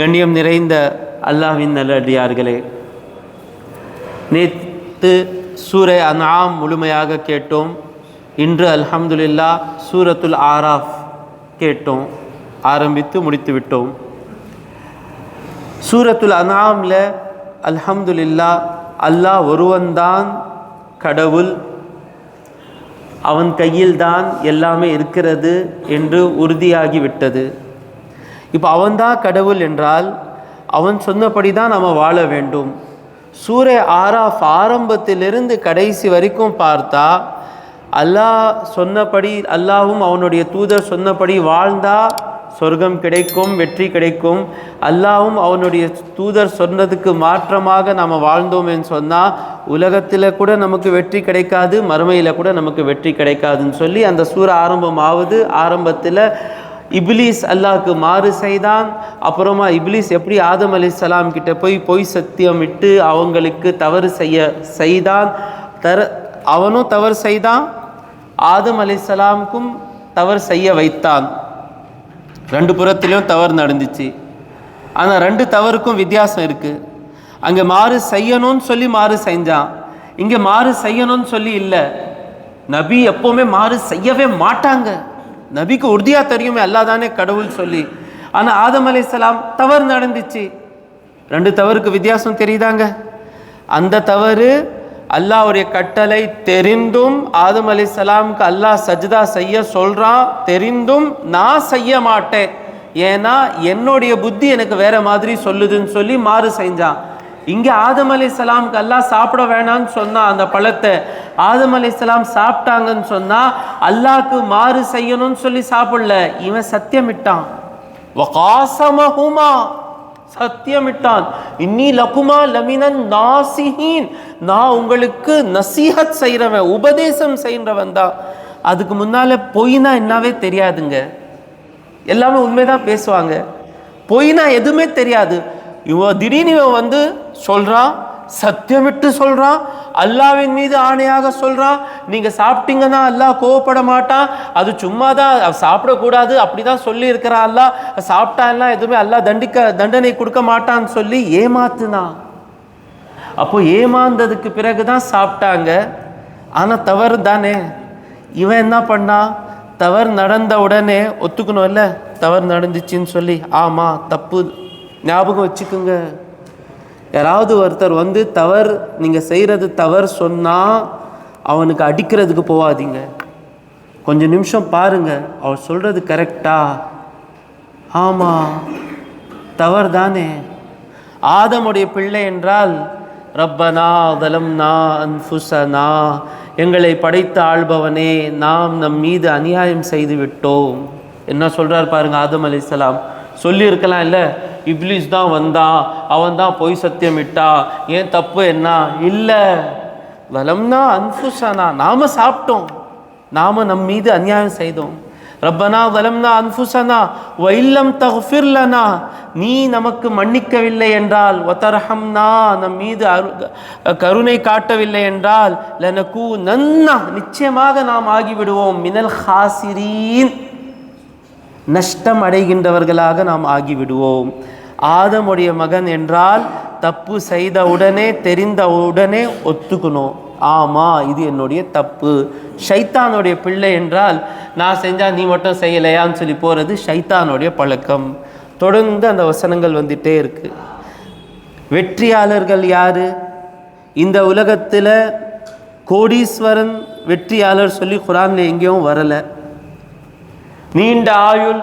கண்ணியம் நிறைந்த அல்லாஹ்வின் நல்லடியார்களே. நேற்று சூரை அனாம் முழுமையாக கேட்டோம். இன்று அல்ஹம்துலில்லா சூரத்துல் ஆராஃப் கேட்டோம். ஆரம்பித்து முடித்து விட்டோம். சூரத்துல் அனாமில் அல்ஹம்துலில்லா அல்லாஹ் ஒருவன்தான் கடவுள். அவன் கையில்தான் எல்லாமே இருக்கிறது என்று உறுதியாகிவிட்டது. இப்போ அவன்தான் கடவுள் என்றால் அவன் சொன்னபடி தான் நாம் வாழ வேண்டும். சூரிய ஆராஃப் ஆரம்பத்திலிருந்து கடைசி வரைக்கும் பார்த்தா அல்லாஹ் சொன்னபடி அல்லாவும் அவனுடைய தூதர் சொன்னபடி வாழ்ந்தா சொர்க்கம் கிடைக்கும் வெற்றி கிடைக்கும். அல்லாவும் அவனுடைய தூதர் சொன்னதுக்கு மாற்றமாக நாம் வாழ்ந்தோம்னு சொன்னால் உலகத்தில் கூட நமக்கு வெற்றி கிடைக்காது மறுமையில் கூட நமக்கு வெற்றி கிடைக்காதுன்னு சொல்லி அந்த சூற ஆரம்பமாவது ஆரம்பத்தில் இப்லீஸ் அல்லாவுக்கு மாறு செய்தான். அப்புறமா இப்லீஸ் எப்படி ஆதம் அலிஸ்லாம் கிட்ட போய் பொய் சத்தியம் விட்டு அவங்களுக்கு தவறு செய்ய செய்தான்? தர அவனும் தவறு செய்தான். ஆதம் அலிஸ்லாமுக்கும் தவறு செய்ய வைத்தான். ரெண்டு புறத்திலையும் தவறு நடந்துச்சு. ஆனால் ரெண்டு தவறுக்கும் வித்தியாசம் இருக்குது அங்கே மாறு செய்யணும்னு சொல்லி மாறு செஞ்சான். இங்கே மாறு செய்யணும்னு சொல்லி இல்லை. நபி எப்போவுமே மாறு செய்யவே மாட்டாங்க. நபிக்கு உறுதியாக தெரியுமே அல்லா தானே கடவுள் சொல்லி. ஆனால் ஆதம் அலைஹிஸ்ஸலாம் தவறு நடந்துச்சு. ரெண்டு தவறுக்கு வித்தியாசம் தெரியுதாங்க? அந்த தவறு அல்லாஹ்வுடைய கட்டளை தெரிந்தும் ஆதம் அலைஹிஸ்ஸலாமுக்கு அல்லாஹ் சஜ்தா செய்ய சொல்கிறான் தெரிந்தும் நான் செய்ய மாட்டேன். ஏன்னா என்னுடைய புத்தி எனக்கு வேற மாதிரி சொல்லுதுன்னு சொல்லி மாறு செஞ்சான். இங்கே ஆதம் அலைஹிஸ்ஸலாமுக்கு அல்லாஹ் சாப்பிட வேணாம்னு சொன்னான் அந்த பழத்தை ஆதம் அலைஹிஸ்ஸலாம் சாப்பிட்டாங்கன்னு சொன்னா அல்லாஹ்க்கு மாறு செய்யணும்னு சொல்லி சாப்பிடல. இவன் சத்தியமிட்டான். வகாசமஹுமா சத்தியமிட்டான். இன்னி லகுமா லமினன் நாசிஹீன். நான் உங்களுக்கு நசீஹத் செய்கிறவன் உபதேசம் செய்கிறவன் தான். அதுக்கு முன்னால் பொய்னா என்னவே தெரியாதுங்க. எல்லாமே உண்மைதான் பேசுவாங்க. பொய்னா எதுவுமே தெரியாது. இவன் திடீர்னு இவன் வந்து சொல்கிறான் சத்தியமிட்டு சொல்கிறான் அல்லாவின் மீது ஆணையாக சொல்கிறான் நீங்கள் சாப்பிட்டீங்கன்னா அல்லாஹ் கோவப்பட மாட்டான் அது சும்மா தான் சாப்பிடக்கூடாது அப்படிதான் சொல்லி இருக்கிறான் அல்லாஹ். சாப்பிட்டா எல்லாம் எதுவுமே அல்லாஹ் தண்டிக்க தண்டனை கொடுக்க மாட்டான்னு சொல்லி ஏமாத்துனான் அப்போ ஏமாந்ததுக்கு பிறகு தான் சாப்பிட்டாங்க. ஆனால் தவறு தானே. இவன் என்ன பண்ணான் தவறு நடந்த உடனே ஒத்துக்கணும்ல தவறு நடந்துச்சுன்னு சொல்லி ஆமாம் தப்பு. ஞாபகம் வச்சுக்கோங்க. யாராவது ஒருத்தர் வந்து தவறு நீங்கள் செய்கிறது தவறு சொன்னால் அவனுக்கு அடிக்கிறதுக்கு போகாதீங்க கொஞ்சம் நிமிஷம் பாருங்கள் அவர் சொல்கிறது கரெக்டா? ஆமாம் தவறு தானே ஆதமுடைய பிள்ளை என்றால் ரப்பனா தலம்னா அன்ஃபுசனா எங்களை படைத்த ஆள்பவனே நாம் நம் மீது அநியாயம் செய்து விட்டோம். என்ன சொல்கிறார் பாருங்கள் ஆதம் அலைஹிஸ்ஸலாம் சொல்லியிருக்கலாம் இல்லை இப்ளீஸ் தான் வந்தான் அவன் தான் பொய் சத்தியம் இட்டா ஏன் தப்பு என்ன? இல்லை. வலம்னா அன்ஃபுசனா நாம சாப்பிட்டோம். நாம நம் மீது அநியாயம் செய்தோம். ரப்பனா வலம்னா அன்புசனா வைல்லம் தஃபிர் நீ நமக்கு மன்னிக்கவில்லை என்றால் ஒத்தரஹம்னா நம் மீது அரு- கருணை காட்டவில்லை என்றால் லனக்கு நன்னா நிச்சயமாக நாம் ஆகிவிடுவோம். மினல் ஹாசிரீன். நஷ்டம் அடைகின்றவர்களாக நாம் ஆகிவிடுவோம். ஆதமுடைய மகன் என்றால் தப்பு செய்த உடனே தெரிந்த உடனே ஒத்துக்கணும். ஆமா இது என்னுடைய தப்பு. ஷைத்தானுடைய பிள்ளை என்றால் நான் செஞ்சால் நீ மட்டும் செய்யலையான்னு சொல்லி போகிறது ஷைத்தானுடைய பழக்கம். தொடர்ந்து அந்த வசனங்கள் வந்துட்டே இருக்கு. வெற்றியாளர்கள் யாரு? இந்த உலகத்தில் கோடீஸ்வரன் வெற்றியாளர் சொல்லி குரான்ல எங்கேயும் வரலை. நீண்ட ஆயுள்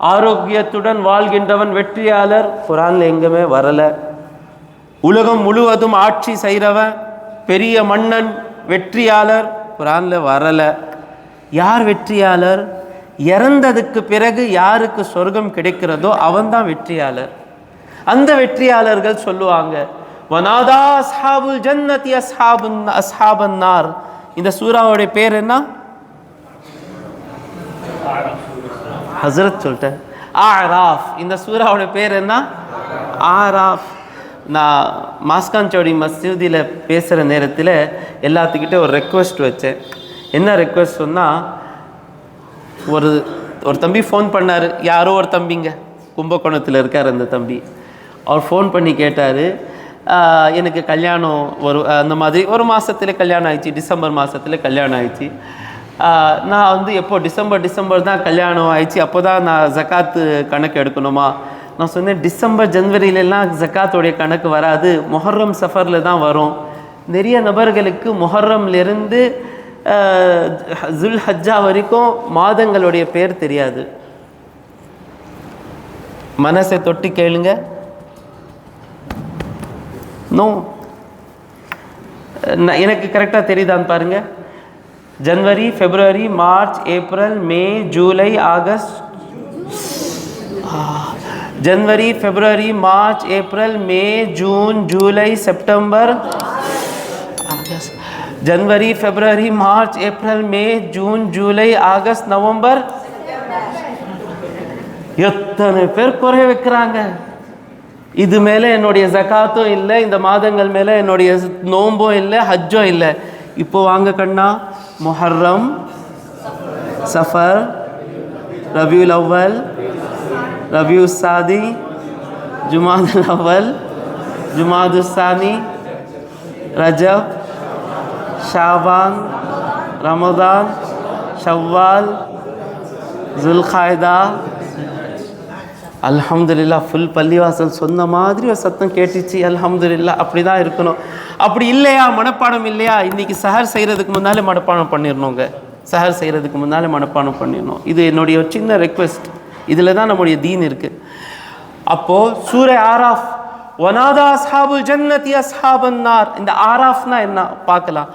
ஆரோக்கியத்துடன் வாழ்கின்றவன் வெற்றியாளர். குரான்ல எங்குமே வரலை. உலகம் முழுவதும் ஆட்சி செய்கிறவன் பெரிய மன்னன் வெற்றியாளர். குரான்ல வரலை. யார் வெற்றியாளர்? இறந்ததுக்கு பிறகு யாருக்கு சொர்க்கம் கிடைக்கிறதோ அவன்தான் வெற்றியாளர். அந்த வெற்றியாளர்கள் சொல்லுவாங்க வனாதா அஸ்ஹாபுல் ஜன்னதி அஸ்ஹாபுன் அஸ்ஹாபன் இந்த சூறாவுடைய பேர் என்ன? ஹசரத் சொல்லிட்டேன். ஆராஃப். இந்த சூறாவோட பேர் என்ன? ஆராஃப். நான் மாஸ்கான் சோடி மசூதியில் பேசுகிற நேரத்தில் எல்லாத்துக்கிட்ட ஒரு ரெக்வெஸ்ட் வச்சேன். என்ன ரெக்வெஸ்ட் சொன்னால் ஒரு ஒரு தம்பி ஃபோன் பண்ணார். யாரோ ஒரு தம்பிங்க. கும்பகோணத்தில் இருக்கார் அந்த தம்பி. அவர் ஃபோன் பண்ணி கேட்டார் எனக்கு கல்யாணம் ஒரு அந்த மாதிரி ஒரு மாதத்தில் கல்யாணம் ஆயிடுச்சு. டிசம்பர் மாதத்தில் கல்யாணம் ஆயிடுச்சு. நான் வந்து எப்போ டிசம்பர் டிசம்பர் தான் கல்யாணம் ஆயிடுச்சு அப்போ தான் நான் ஜக்காத்து கணக்கு எடுக்கணுமா? நான் சொன்னேன் டிசம்பர் ஜனவரியிலலாம் ஜக்காத்துடைய கணக்கு வராது மொஹர்ரம் சஃபரில் தான் வரும். நிறைய நபர்களுக்கு மொஹர்ரம்லேருந்து ஜுல் ஹஜ்ஜா வரைக்கும் மாதங்களுடைய பேர் தெரியாது. மனசை தொட்டு கேளுங்க. நோ. எனக்கு கரெக்டாக தெரியுதான்னு பாருங்கள் ஜனவரி பிப்ரவரி மார்ச் ஏப்ரல் மே ஜூலை ஆகஸ்ட் ஜனவரி பிப்ரவரி மார்ச் ஏப்ரல் மே ஜூன் ஜூலை செப்டம்பர் ஆகஸ்ட் ஜனவரி பிப்ரவரி மார்ச் ஏப்ரல் மே ஜூன் ஜூலை ஆகஸ்ட் நவம்பர் எத்தனை பேர் குறை வைக்கிறாங்க? இது மேலே என்னுடைய ஜகாத்தும் இல்லை இந்த மாதங்கள் மேலே என்னுடைய நோம்பும் இல்லை ஹஜ்ஜும் இல்லை. இப்போ வாங்க கண்ணா முஹர்ரம் சஃபர் ரபியுல் அவ்வல் ரபியு சாதி ஜுமாதுல் அவ்வல் ஜுமாது சானி ரஜப் ஷாபான் ரமதான் ஷவ்வால் ஜுல்காய்தா அல்ஹம்துலில்லா ஃபுல் பள்ளிவாசல் சொன்ன மாதிரி ஒரு சத்தம் கேட்டுச்சு அல்ஹம்துலில்லா அப்படி தான் இருக்கணும் அப்படி இல்லையா? மனப்பாடம் இல்லையா? இன்னைக்கு சஹர் செய்கிறதுக்கு முன்னாலே மனப்பாடம் பண்ணிடணுங்க சஹர் செய்கிறதுக்கு முன்னாலே மனப்பாடம் பண்ணிடணும் இது என்னுடைய சின்ன ரெக்வெஸ்ட் இதில் தான் நம்முடைய தீன் இருக்குது அப்போது சூரை ஆராஃப் ஒனாதா அஸ்ஹாபுல் ஜன்னதி அஸ்ஹாபன்னார் இந்த ஆராஃப்னா என்ன? பார்க்கலாம்.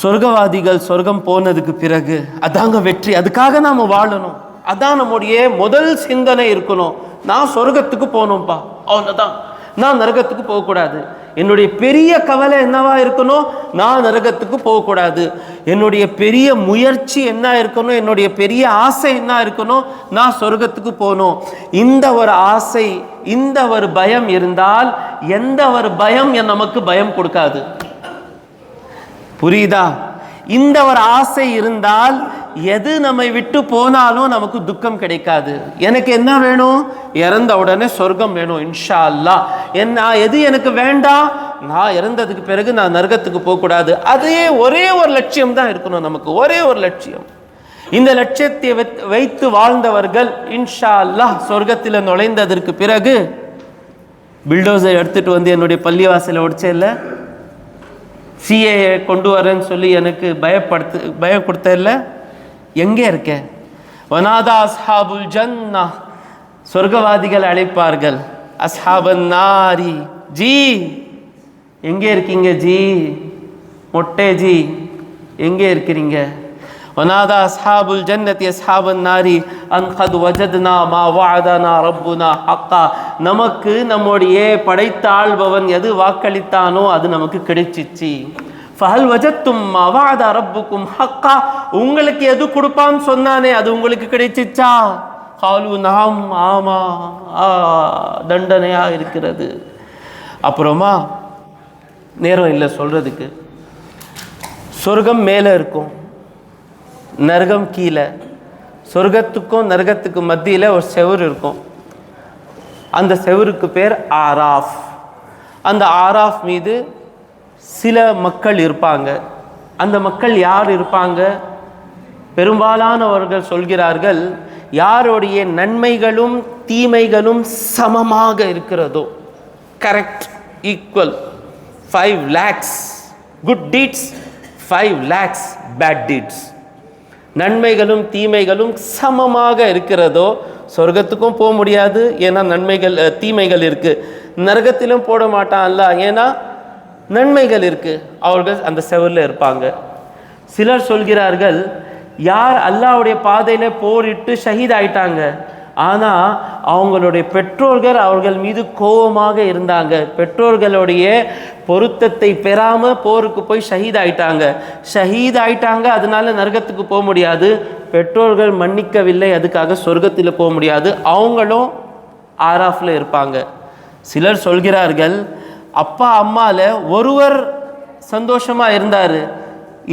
சொர்க்கவாதிகள் சொர்க்கம் போனதுக்கு பிறகு அதாங்க வெற்றி. அதுக்காக நாம் வாழணும். அதான் நம்முடைய முதல் சிந்தனை இருக்கணும். நான் சொர்க்கத்துக்கு போகணும்ப்பா அவ்வளோதான் நான் நரகத்துக்கு போகக்கூடாது. என்னுடைய பெரிய கவலை என்னவா இருக்கணும்? நான் நரகத்துக்கு போகக்கூடாது. என்னுடைய பெரிய முயற்சி என்ன இருக்கணும்? என்னுடைய பெரிய ஆசை என்ன இருக்கணும்? நான் சொர்க்கத்துக்கு போகணும். இந்த ஒரு ஆசை இந்த ஒரு பயம் இருந்தால் எந்த ஒரு பயம் என் நமக்கு பயம் கொடுக்காது. புரியுதா? இந்த ஒரு ஆசை இருந்தால் எது நம்மை விட்டு போனாலும் நமக்கு துக்கம் கிடைக்காது. எனக்கு என்ன வேணும்? இறந்த உடனே சொர்க்கம் வேணும் இன்ஷா அல்லாஹ் என்ன எது எனக்கு வேண்டாம்? நான் இறந்ததுக்கு பிறகு நான் நரகத்துக்கு போகக்கூடாது. அதே ஒரே ஒரு லட்சியம் தான் இருக்கணும் நமக்கு. ஒரே ஒரு லட்சியம். இந்த லட்சியத்தை வைத்து வாழ்ந்தவர்கள் இன்ஷா அல்லாஹ் சொர்க்கத்தில் நுழைந்ததற்கு பிறகு பில்டோசர் எடுத்துட்டு வந்து என்னுடைய பள்ளிவாசலை உடைச்சேல்ல சிஏ கொண்டு வரேன்னு சொல்லி எனக்கு பயப்படுத்து பயம் கொடுத்தல எங்கே இருக்க? வனாதா அஸ்ஹாபுல் ஜன்னா. சொர்க்கவாதிகள் அழைப்பார்கள். அஸ்ஹாபன் நாரி. ஜி. எங்கே இருக்கீங்க ஜி? மொட்டே ஜி. எங்கே இருக்கிறீங்க? வனாதா அஸ்ஹாபுல் ஜன்னதி அஸ்ஹாபன் நாரி. அன்ஹத் வஜத்னா மா வாதனா ரப்புனா ஹக்கா. நமக்கு நம்முடைய படைத்த ஆள்பவன் எது வாக்களித்தானோ அது நமக்கு கிடைச்சிச்சு. ஃபஹல் வஜத்தும் மவாத அரப்புக்கும் ரப்புக்கும் ஹக்கா. உங்களுக்கு எது கொடுப்பான்னு சொன்னானே அது உங்களுக்கு கிடைச்சிச்சா? காலு நாம் ஆமா ஆ தண்டனையா இருக்கிறது. அப்புறமா நேரம் இல்லை சொல்றதுக்கு. சொர்க்கம் மேலே இருக்கும். நரகம் கீழே. சொர்க்கத்துக்கும் நரகத்துக்கும் மத்தியில் ஒரு செவர் இருக்கும். அந்த செவுருக்கு பேர் ஆராஃப். அந்த ஆராஃப் மீது சில மக்கள் இருப்பாங்க. அந்த மக்கள் யார் இருப்பாங்க? பெரும்பாலானவர்கள் சொல்கிறார்கள் யாருடைய நன்மைகளும் தீமைகளும் சமமாக இருக்கிறதோ? Correct equal five lakhs good deeds five lakhs bad deeds நன்மைகளும் தீமைகளும் சமமாக இருக்கிறதோ? சொர்க்கத்துக்கும் போக முடியாது. ஏன்னா நன்மைகள் தீமைகள் இருக்குது நரகத்திலும் போட மாட்டான் அல்ல ஏன்னா நன்மைகள் இருக்குது அவர்கள் அந்த செவரில் இருப்பாங்க. சிலர் சொல்கிறார்கள் யார் அல்லாஹ்வுடைய பாதையில் போரிட்டு ஷஹீத் ஆயிட்டாங்க. ஆனால் அவங்களுடைய பெற்றோர்கள் அவர்கள் மீது கோபமாக இருந்தாங்க. பெற்றோர்களுடைய பொருத்தத்தை பெறாமல் போருக்கு போய் ஷஹீத் ஆயிட்டாங்க. ஷஹீத் ஆயிட்டாங்க அதனால நரகத்துக்கு போக முடியாது. பெற்றோர்கள் மன்னிக்கவில்லை அதுக்காக சொர்க்கத்தில் போக முடியாது. அவங்களும் ஆராஃப்ல இருப்பாங்க. சிலர் சொல்கிறார்கள் அப்பா அம்மாவில் ஒருவர் சந்தோஷமாக இருந்தார்.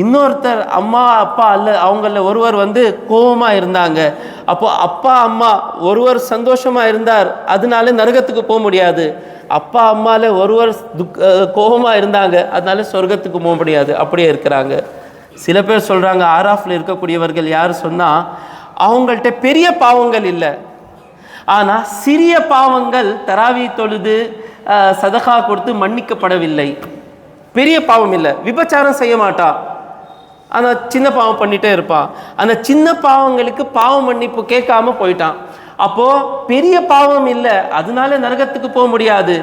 இன்னொருத்தர் அம்மா அப்பா அல்ல அவங்கள ஒருவர் வந்து கோபமாக இருந்தாங்க. அப்போ அப்பா அம்மா ஒருவர் சந்தோஷமாக இருந்தார். அதனால நரகத்துக்கு போக முடியாது. அப்பா அம்மாவில் ஒருவர் துக் கோபமாக இருந்தாங்க. அதனால சொர்க்கத்துக்கு போக முடியாது. அப்படியே இருக்கிறாங்க. சில பேர் சொல்கிறாங்க ஆராஃபில் இருக்கக்கூடியவர்கள் யார் சொன்னால் அவங்கள்ட்ட பெரிய பாவங்கள் இல்லை. ஆனால் சிறிய பாவங்கள் தராவி தொழுது சதகா கொடுத்து மன்னிக்கப்படவில்லை. பெரிய பாவம் இல்லை. விபச்சாரம் செய்ய மாட்டான் ஆனால் சின்ன பாவம் பண்ணிகிட்டே இருப்பான் அந்த சின்ன பாவங்களுக்கு பாவ மன்னிப்பு கேட்காம போயிட்டான் அப்போ பெரிய பாவம் இல்லை. அதனால நரகத்துக்கு போக முடியாது.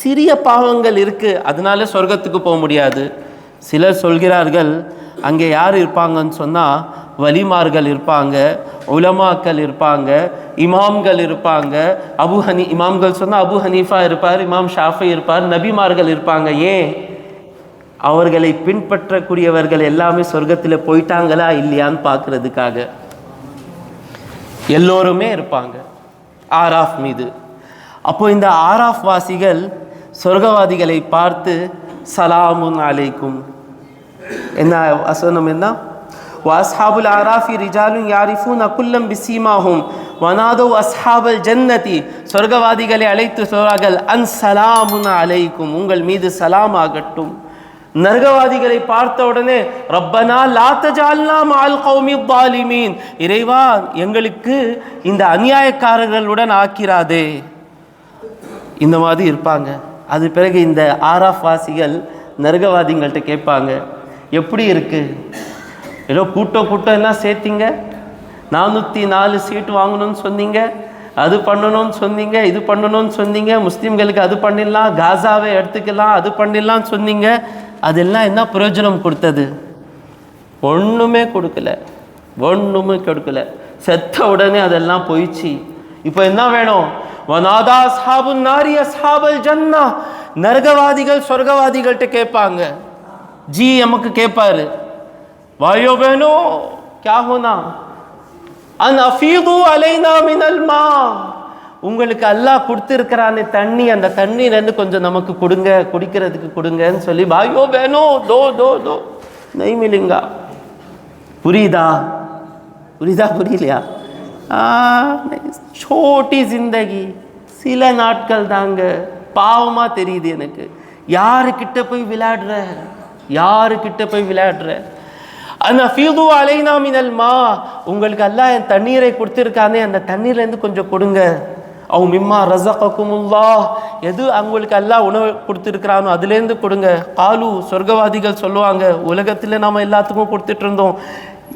சிறிய பாவங்கள் இருக்குது அதனால சொர்க்கத்துக்கு போக முடியாது. சிலர் சொல்கிறார்கள் அங்கே யார் இருப்பாங்கன்னு சொன்னால் வலிமார்கள் இருப்பாங்க உலமாக்கள் இருப்பாங்க இமாம்கள் இருப்பாங்க. அபு ஹனி இமாம்கள் சொன்னால் அபு ஹனீஃபா இருப்பார் இமாம் ஷாஃபி இருப்பார் நபிமார்கள் இருப்பாங்க. ஏன்? அவர்களை பின்பற்றக்கூடியவர்கள் எல்லாமே சொர்க்கத்தில் போயிட்டாங்களா இல்லையான்னு பார்க்கறதுக்காக. எல்லோருமே இருப்பாங்க ஆராஃப் மீது. அப்போ இந்த ஆராஃப் வாசிகள் சொர்க்கவாதிகளை பார்த்து சலாமுன் அலைக்கும். என்ன வசனம் என்ன? வாஸ்ஹாபுல் ஆராஃபி ரிஜாலுன் யாரிஃபூன் அக்குல்லம் பிசீமாஹும் வனாதோ அஸ்ஹாபல் ஜன்னதி சொர்க்கவாதிகளை அழைத்து சொல்வார்கள் அன் சலாமுன் அலைக்கும் உங்கள் மீது சலாம் ஆகட்டும் நர்கவாதிகளை பார்த்த உடனே ரப்பனா லாத்தஜால்லாம் தஜால்னா மால் கௌமி பாலிமீன் இறைவா எங்களுக்கு இந்த அநியாயக்காரர்களுடன் ஆக்கிறாதே இந்த மாதிரி இருப்பாங்க. அது பிறகு இந்த ஆராஃப் வாசிகள் நர்கவாதிங்கள்ட்ட கேட்பாங்க. எப்படி இருக்குது ஏதோ கூட்டம் கூட்டம் எல்லாம் சேர்த்திங்க? நானூற்றி நாலு சீட் வாங்கணும்னு சொன்னீங்க அது பண்ணணும்னு சொன்னீங்க இது பண்ணணும்னு சொன்னீங்க முஸ்லீம்களுக்கு அது பண்ணிடலாம் காசாவை எடுத்துக்கலாம் அது பண்ணிடலாம்னு சொன்னீங்க. அதெல்லாம் என்ன பிரயோஜனம் கொடுத்தது? ஒன்றுமே கொடுக்கல. ஒன்றுமே கொடுக்கல. செத்த உடனே அதெல்லாம் போயிடுச்சு. இப்போ என்ன வேணும்? வனாதா சாபு நாரி சாபல் ஜன்னா. நரகவாதிகள் சொர்க்கவாதிகள்கிட்ட கேட்பாங்க. ஜி நமக்கு கேட்பாரு. வாயோ வேணும் கியா ஹோனா அன் அஃபீது அலைனா மினல் மா உங்களுக்கு அல்லாஹ் கொடுத்துருக்கிறானே தண்ணி. அந்த தண்ணியிலேருந்து கொஞ்சம் நமக்கு கொடுங்க. குடிக்கிறதுக்கு கொடுங்கன்னு சொல்லி பாயோ வேணும் தோ தோ தோ. நெய் மிலிங்கா. புரியுதா? புரியுதா? புரியலையா? சோட்டி ஜிந்தகி. சில நாட்கள் தாங்க. பாவமாக தெரியுது எனக்கு. யாருக்கிட்ட போய் விளையாடுற? யாருக்கிட்ட போய் விளையாடுற? அந்த அலைனா மினல் மா. உங்களுக்கு அல்லாஹ் என் தண்ணீரை கொடுத்துருக்கானே அந்த தண்ணீர்லேருந்து கொஞ்சம் கொடுங்க. அவங்க மிம்மா ரசகக்குமுல்லா எது அவங்களுக்கு அல்லாஹ் உணவு கொடுத்துருக்குறானோ அதுலேருந்து கொடுங்க. காலு சொர்க்கவாதிகள் சொல்லுவாங்க உலகத்தில் நாம் எல்லாத்துக்கும் கொடுத்துட்டு இருந்தோம்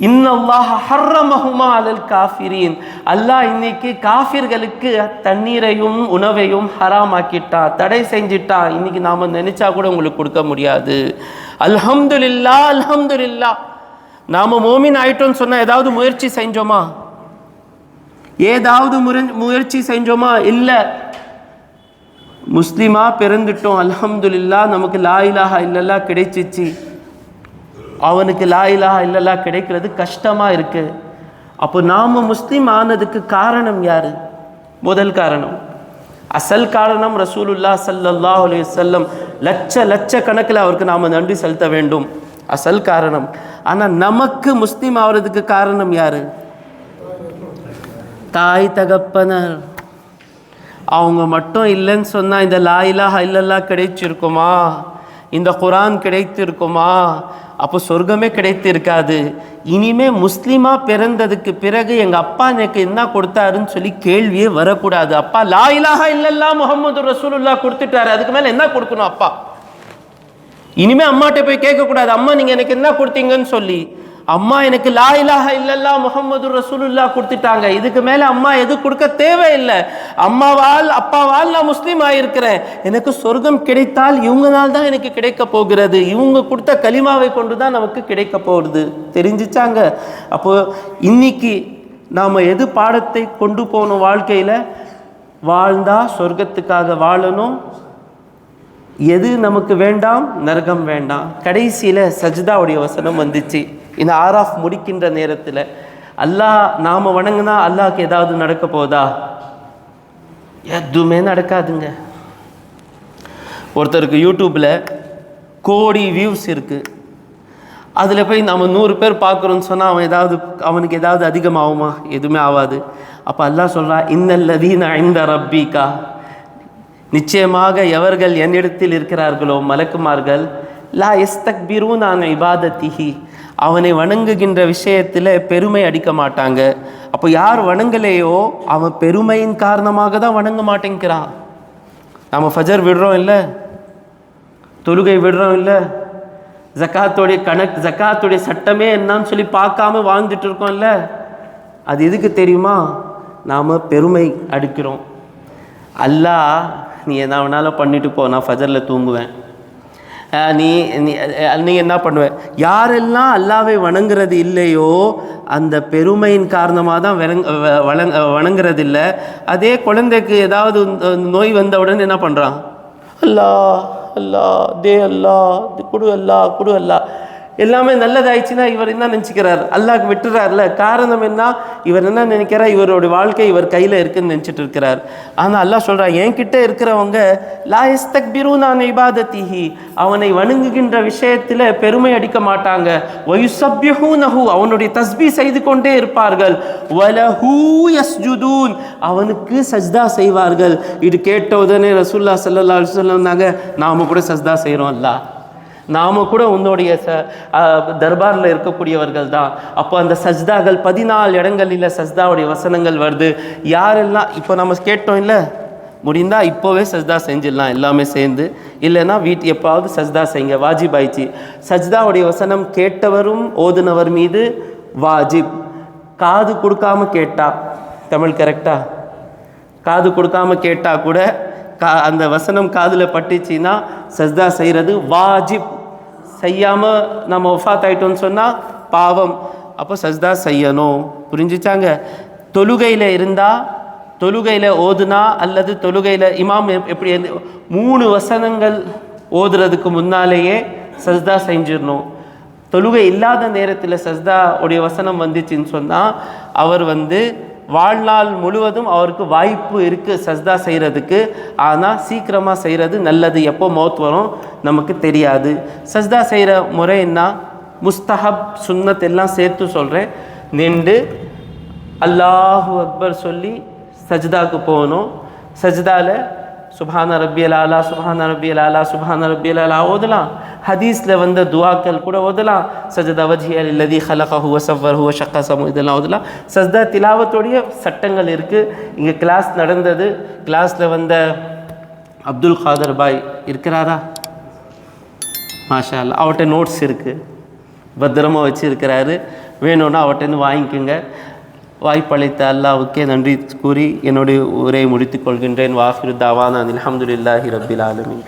இன்னல்லாஹ ஹர்ரமஹுமா அலல் காஃபிரீன். அல்லாஹ் இன்னைக்கு காஃபிர்களுக்கு தண்ணீரையும் உணவையும் ஹராமாக்கிட்டா தடை செஞ்சிட்டா இன்னைக்கு நாம் நினைச்சா கூட உங்களுக்கு கொடுக்க முடியாது. அல்ஹம்துலில்லா அல்ஹம்துலில்லா நாம மோமின் ஆயிட்டோம்னு சொன்னா ஏதாவது முயற்சி செஞ்சோமா? ஏதாவது முறை- முயற்சி செஞ்சோமா? இல்லை. முஸ்லீமா பிறந்துட்டோம் அலமதுல்லா நமக்கு லா இலாஹா இல்லல்லா கிடைச்சிச்சு. அவனுக்கு லா இலாஹா இல்லல்லா கிடைக்கிறது கஷ்டமா இருக்கு. அப்போ நாம முஸ்லீம் ஆனதுக்கு காரணம் யாரு? முதல் காரணம். அசல் காரணம் ரசூலுல்லா ஸல்லல்லாஹு அலி வஸல்லம். லட்ச லட்ச கணக்கில் அவருக்கு நாம நன்றி செலுத்த வேண்டும். அசல் காரணம். ஆனால் நமக்கு முஸ்லீம் ஆகிறதுக்கு காரணம் யார்? தாய் தகப்பனர். அவங்க மட்டும் இல்லைன்னு சொன்னால் இந்த லா இலாஹா கிடைச்சிருக்குமா? இந்த குரான் கிடைத்திருக்குமா? அப்போ சொர்க்கமே கிடைத்திருக்காது. இனிமே முஸ்லீமாக பிறந்ததுக்கு பிறகு எங்கள் அப்பா எனக்கு என்ன கொடுத்தாருன்னு சொல்லி கேள்வியே வரக்கூடாது. அப்பா லா இலாஹா இல்லல்லா முகமது ரசூலுல்லா கொடுத்துட்டாரு. அதுக்கு மேலே என்ன கொடுக்கணும் அப்பா? இனிமே அம்மாட்ட போய் கேட்கக்கூடாது. அம்மா நீங்க எனக்கு என்ன கொடுத்தீங்கன்னு சொல்லி. அம்மா எனக்கு லா இலாஹா இல்லல்லா முகமது ரசூலுல்லா கொடுத்துட்டாங்க. இதுக்கு மேல அம்மா எது கொடுக்க தேவையில்லை. அம்மாவால் அப்பாவால் நான் முஸ்லீம் ஆயிருக்கிறேன். எனக்கு சொர்க்கம் கிடைத்தால் இவங்கனால் தான் எனக்கு கிடைக்க போகிறது. இவங்க கொடுத்த கலிமாவை கொண்டு தான் நமக்கு கிடைக்க போகிறது. தெரிஞ்சிச்சாங்க? அப்போ இன்னைக்கு நாம் எது பாடத்தை கொண்டு போகணும் வாழ்க்கையில் வாழ்ந்தா சொர்க்கத்துக்காக வாழணும் எது நமக்கு வேண்டாம்? நரகம் வேண்டாம். கடைசியில் சஜிதாவுடைய வசனம் வந்துச்சு. இந்த ஆர் ஆஃப் முடிக்கின்ற நேரத்தில் அல்லாஹ் நாம் வணங்கினா அல்லாஹ்க்கு ஏதாவது நடக்க போதா? எதுவுமே நடக்காதுங்க. ஒருத்தருக்கு யூடியூப்பில் கோடி வியூஸ் இருக்குது அதில் போய் நம்ம நூறு பேர் பார்க்குறோன்னு சொன்னால் அவன் ஏதாவது அவனுக்கு ஏதாவது அதிகமாகுமா? எதுவுமே ஆகாது அப்போ அல்லாஹ் சொல்கிறான் இன்னல்லதீன ஐந்த ரப்பிகா. நிச்சயமாக எவர்கள் என்னிடத்தில் இருக்கிறார்களோ மலக்குமார்கள் லா எஸ்தக் நான் இபாதத்திஹி. அவனை வணங்குகின்ற விஷயத்தில் பெருமை அடிக்க மாட்டாங்க. அப்போ யார் வணங்கலையோ அவன் பெருமையின் காரணமாக தான் வணங்க மாட்டேங்கிறான் நம்ம ஃபஜர் விடுறோம் இல்லை? தொழுகை விடுறோம் இல்லை? ஜக்காத்தோடைய கணக்கு ஜக்காத்துடைய சட்டமே என்னான்னு சொல்லி பார்க்காம வாழ்ந்துட்டு இருக்கோம்ல அது எதுக்கு தெரியுமா? நாம் பெருமை அடிக்கிறோம். அல்லாஹ் நீ என்ன வேணாலும் பண்ணிட்டு போ நான் ஃபஜரில் தூங்குவேன். நீ நீ நீ என்ன பண்ணுவ? யாரெல்லாம் அல்லாவை வணங்குறது இல்லையோ அந்த பெருமையின் காரணமாக தான் விளங் வ- வணங்குறது இல்லை அதே குழந்தைக்கு ஏதாவது நோய் வந்த உடனே என்ன பண்ணுறான் அல்லா அல்லா தே அல்லா குடு அல்லா குடு அல்லா எல்லாமே நல்லதாயிடுச்சுன்னா இவர் என்ன நினச்சிக்கிறார்? அல்லாஹ் விட்டுறாருல. காரணம் என்ன? இவர் என்ன நினைக்கிறார்? இவருடைய வாழ்க்கை இவர் கையில் இருக்குன்னு நினச்சிட்டு இருக்கிறார். ஆனால் அல்லாஹ் சொல்கிறார் என்கிட்ட இருக்கிறவங்க லாயஸ்தக் எஸ்தக் நான் இபாதத்திஹி. அவனை வணங்குகின்ற விஷயத்தில் பெருமை அடிக்க மாட்டாங்க. நஹு அவனுடைய தஸ்பி செய்து கொண்டே இருப்பார்கள். வலஹூ யஸ்ஜுதூன். அவனுக்கு சஜ்தா செய்வார்கள். இது கேட்ட உடனே ரசூல்லா சல்லா அலைஹி நாம் நாம கூட சஜ்தா செய்கிறோம் அல்லாஹ். நாம கூட உன்னுடைய ச தர்பாரில் இருக்கக்கூடியவர்கள் தான். அப்போ அந்த சஜ்தாக்கள் பதினாலு இடங்களில் சஜ்தாவுடைய வசனங்கள் வருது. யாரெல்லாம் இப்போ நம்ம கேட்டோம் இல்லை முடிந்தால் இப்போவே சஜ்தா செஞ்சிடலாம் எல்லாமே சேர்ந்து. இல்லைன்னா வீட்டு எப்பாவது சஜ்தா செய்யுங்க வாஜிப் ஆயிடுச்சு சஜ்தாவுடைய வசனம் கேட்டவரும் ஓதுனவர் மீது வாஜிப். காது கொடுக்காம கேட்டா தமிழ் கரெக்டா காது கொடுக்காம கேட்டால் கூட கா அந்த வசனம் காதில் பட்டுச்சுன்னா சஸ்தா செய்கிறது வாஜிப். செய்யாமல் நம்ம ஒஃபாத் ஆகிட்டோம்னு சொன்னால் பாவம். அப்போ சஸ்தா செய்யணும். புரிஞ்சுச்சாங்க? தொழுகையில் இருந்தால் தொழுகையில் ஓதுனா அல்லது தொழுகையில் இமாம் எப்படி மூணு வசனங்கள் ஓதுறதுக்கு முன்னாலேயே சஸ்தா செஞ்சிடணும். தொழுகை இல்லாத நேரத்தில் சஸ்தா உடைய வசனம் வந்துச்சுன்னு சொன்னால் அவர் வந்து வாழ்நாள் முழுவதும் அவருக்கு வாய்ப்பு இருக்குது சஜ்தா செய்கிறதுக்கு ஆனால் சீக்கிரமாக செய்கிறது நல்லது. எப்போ மௌத் வரும்? நமக்கு தெரியாது. சஜ்தா செய்கிற முறை என்ன? முஸ்தஹப் சுன்னத் எல்லாம் சேர்த்து சொல்கிறேன் நின்று அல்லாஹு அக்பர் சொல்லி சஜ்தாவுக்கு போகணும். சஜ்தாவில் சுபான ரப்பியல் ஆலா சுபான ரப்பியல் ஆலா சுபான ரப்பியல் ஆலா ஓதலாம். ஹதீஸில் வந்த துவாக்கள் கூட ஓதலாம். சஜதா வஜியல் இல்லதி ஹலகா ஹுவ சவ்வர் ஹுவ ஷக்கா சமு இதெல்லாம் ஓதலாம். சஜ்தா திலாவத்துடைய சட்டங்கள் இருக்குது இங்கே கிளாஸ் நடந்தது. கிளாஸில் வந்த அப்துல் காதர் பாய் இருக்கிறாரா? மாஷா அல்லா அவர்கிட்ட நோட்ஸ் இருக்குது பத்திரமா வச்சுருக்கிறாரு. வேணும்னா அவர்கிட்டருந்து வாங்கிக்கோங்க. வாய்ப்பளித்த அல்லாவுக்கே நன்றி கூறி என்னுடைய உரையை முடித்துக் கொள்கின்றேன். வாஃபிரு தாவான் அல்ஹம்துலில்லாஹி ரபில் ஆலமீன்.